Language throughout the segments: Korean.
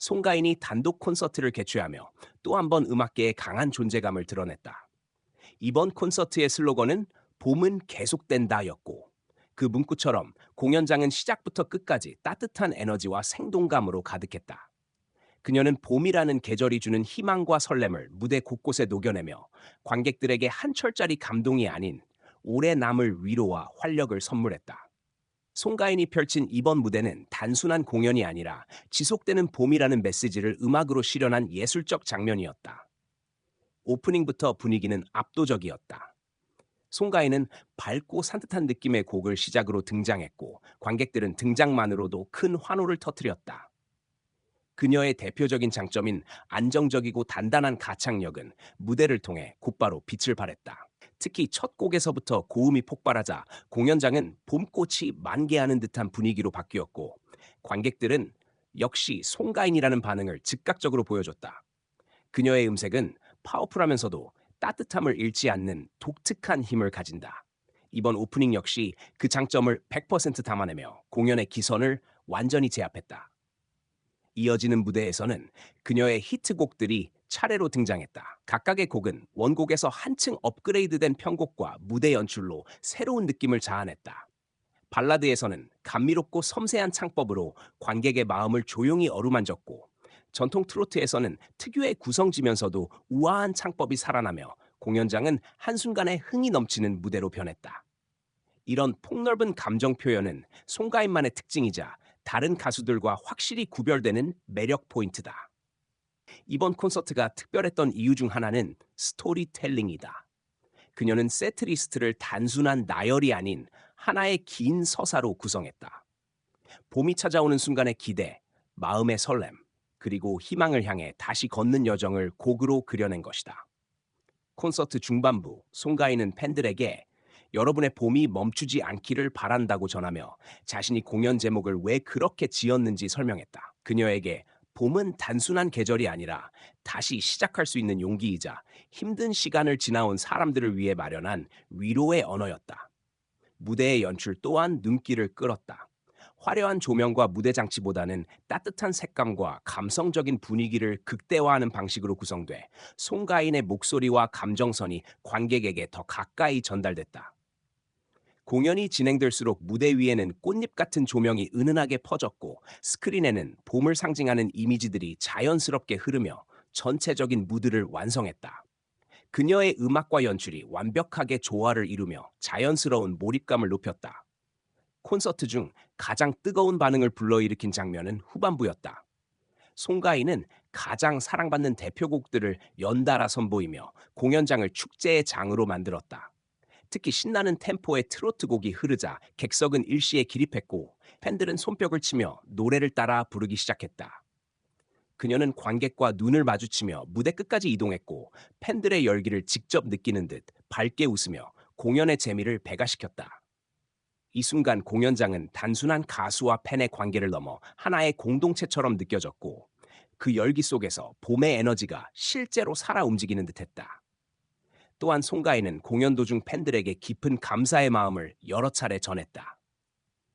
송가인이 단독 콘서트를 개최하며 또 한 번 음악계의 강한 존재감을 드러냈다. 이번 콘서트의 슬로건은 봄은 계속된다였고 그 문구처럼 공연장은 시작부터 끝까지 따뜻한 에너지와 생동감으로 가득했다. 그녀는 봄이라는 계절이 주는 희망과 설렘을 무대 곳곳에 녹여내며 관객들에게 한 철짜리 감동이 아닌 오래 남을 위로와 활력을 선물했다. 송가인이 펼친 이번 무대는 단순한 공연이 아니라 지속되는 봄이라는 메시지를 음악으로 실현한 예술적 장면이었다. 오프닝부터 분위기는 압도적이었다. 송가인은 밝고 산뜻한 느낌의 곡을 시작으로 등장했고 관객들은 등장만으로도 큰 환호를 터뜨렸다. 그녀의 대표적인 장점인 안정적이고 단단한 가창력은 무대를 통해 곧바로 빛을 발했다. 특히 첫 곡에서부터 고음이 폭발하자 공연장은 봄꽃이 만개하는 듯한 분위기로 바뀌었고 관객들은 역시 송가인이라는 반응을 즉각적으로 보여줬다. 그녀의 음색은 파워풀하면서도 따뜻함을 잃지 않는 독특한 힘을 가진다. 이번 오프닝 역시 그 장점을 100% 담아내며 공연의 기선을 완전히 제압했다. 이어지는 무대에서는 그녀의 히트곡들이 차례로 등장했다. 각각의 곡은 원곡에서 한층 업그레이드된 편곡과 무대 연출로 새로운 느낌을 자아냈다. 발라드에서는 감미롭고 섬세한 창법으로 관객의 마음을 조용히 어루만졌고 전통 트로트에서는 특유의 구성지면서도 우아한 창법이 살아나며 공연장은 한순간에 흥이 넘치는 무대로 변했다. 이런 폭넓은 감정 표현은 송가인만의 특징이자 다른 가수들과 확실히 구별되는 매력 포인트다. 이번 콘서트가 특별했던 이유 중 하나는 스토리텔링이다. 그녀는 세트리스트를 단순한 나열이 아닌 하나의 긴 서사로 구성했다. 봄이 찾아오는 순간의 기대, 마음의 설렘, 그리고 희망을 향해 다시 걷는 여정을 곡으로 그려낸 것이다. 콘서트 중반부 송가인은 팬들에게 여러분의 봄이 멈추지 않기를 바란다고 전하며 자신이 공연 제목을 왜 그렇게 지었는지 설명했다. 그녀에게 봄은 단순한 계절이 아니라 다시 시작할 수 있는 용기이자 힘든 시간을 지나온 사람들을 위해 마련한 위로의 언어였다. 무대의 연출 또한 눈길을 끌었다. 화려한 조명과 무대 장치보다는 따뜻한 색감과 감성적인 분위기를 극대화하는 방식으로 구성돼 송가인의 목소리와 감정선이 관객에게 더 가까이 전달됐다. 공연이 진행될수록 무대 위에는 꽃잎 같은 조명이 은은하게 퍼졌고 스크린에는 봄을 상징하는 이미지들이 자연스럽게 흐르며 전체적인 무드를 완성했다. 그녀의 음악과 연출이 완벽하게 조화를 이루며 자연스러운 몰입감을 높였다. 콘서트 중 가장 뜨거운 반응을 불러일으킨 장면은 후반부였다. 송가인은 가장 사랑받는 대표곡들을 연달아 선보이며 공연장을 축제의 장으로 만들었다. 특히 신나는 템포의 트로트 곡이 흐르자 객석은 일시에 기립했고 팬들은 손뼉을 치며 노래를 따라 부르기 시작했다. 그녀는 관객과 눈을 마주치며 무대 끝까지 이동했고 팬들의 열기를 직접 느끼는 듯 밝게 웃으며 공연의 재미를 배가시켰다. 이 순간 공연장은 단순한 가수와 팬의 관계를 넘어 하나의 공동체처럼 느껴졌고 그 열기 속에서 봄의 에너지가 실제로 살아 움직이는 듯했다. 또한 송가인은 공연 도중 팬들에게 깊은 감사의 마음을 여러 차례 전했다.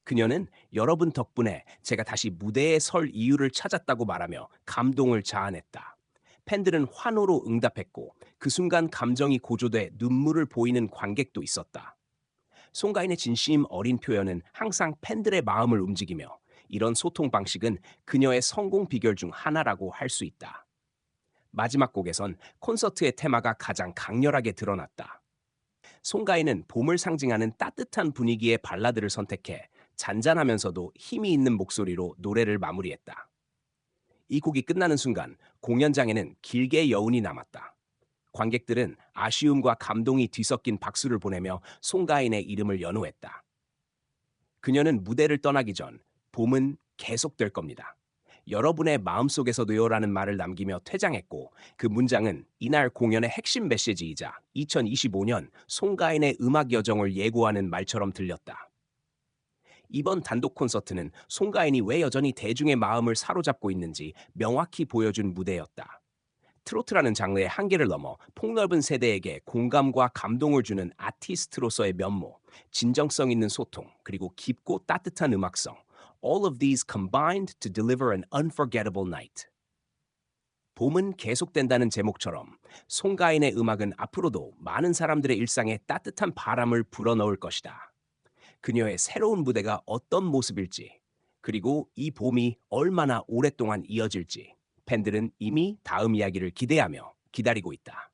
그녀는 여러분 덕분에 제가 다시 무대에 설 이유를 찾았다고 말하며 감동을 자아냈다. 팬들은 환호로 응답했고 그 순간 감정이 고조돼 눈물을 보이는 관객도 있었다. 송가인의 진심 어린 표현은 항상 팬들의 마음을 움직이며 이런 소통 방식은 그녀의 성공 비결 중 하나라고 할 수 있다. 마지막 곡에선 콘서트의 테마가 가장 강렬하게 드러났다. 송가인은 봄을 상징하는 따뜻한 분위기의 발라드를 선택해 잔잔하면서도 힘이 있는 목소리로 노래를 마무리했다. 이 곡이 끝나는 순간 공연장에는 길게 여운이 남았다. 관객들은 아쉬움과 감동이 뒤섞인 박수를 보내며 송가인의 이름을 연호했다. 그녀는 무대를 떠나기 전 봄은 계속될 겁니다. 여러분의 마음속에서도요라는 말을 남기며 퇴장했고 그 문장은 이날 공연의 핵심 메시지이자 2025년 송가인의 음악 여정을 예고하는 말처럼 들렸다. 이번 단독 콘서트는 송가인이 왜 여전히 대중의 마음을 사로잡고 있는지 명확히 보여준 무대였다. 트로트라는 장르의 한계를 넘어 폭넓은 세대에게 공감과 감동을 주는 아티스트로서의 면모, 진정성 있는 소통, 그리고 깊고 따뜻한 음악성, all of these combined to deliver an unforgettable night. 봄은 계속된다는 제목처럼 송가인의 음악은 앞으로도 많은 사람들의 일상에 따뜻한 바람을 불어넣을 것이다. 그녀의 새로운 무대가 어떤 모습일지, 그리고 이 봄이 얼마나 오랫동안 이어질지 팬들은 이미 다음 이야기를 기대하며 기다리고 있다.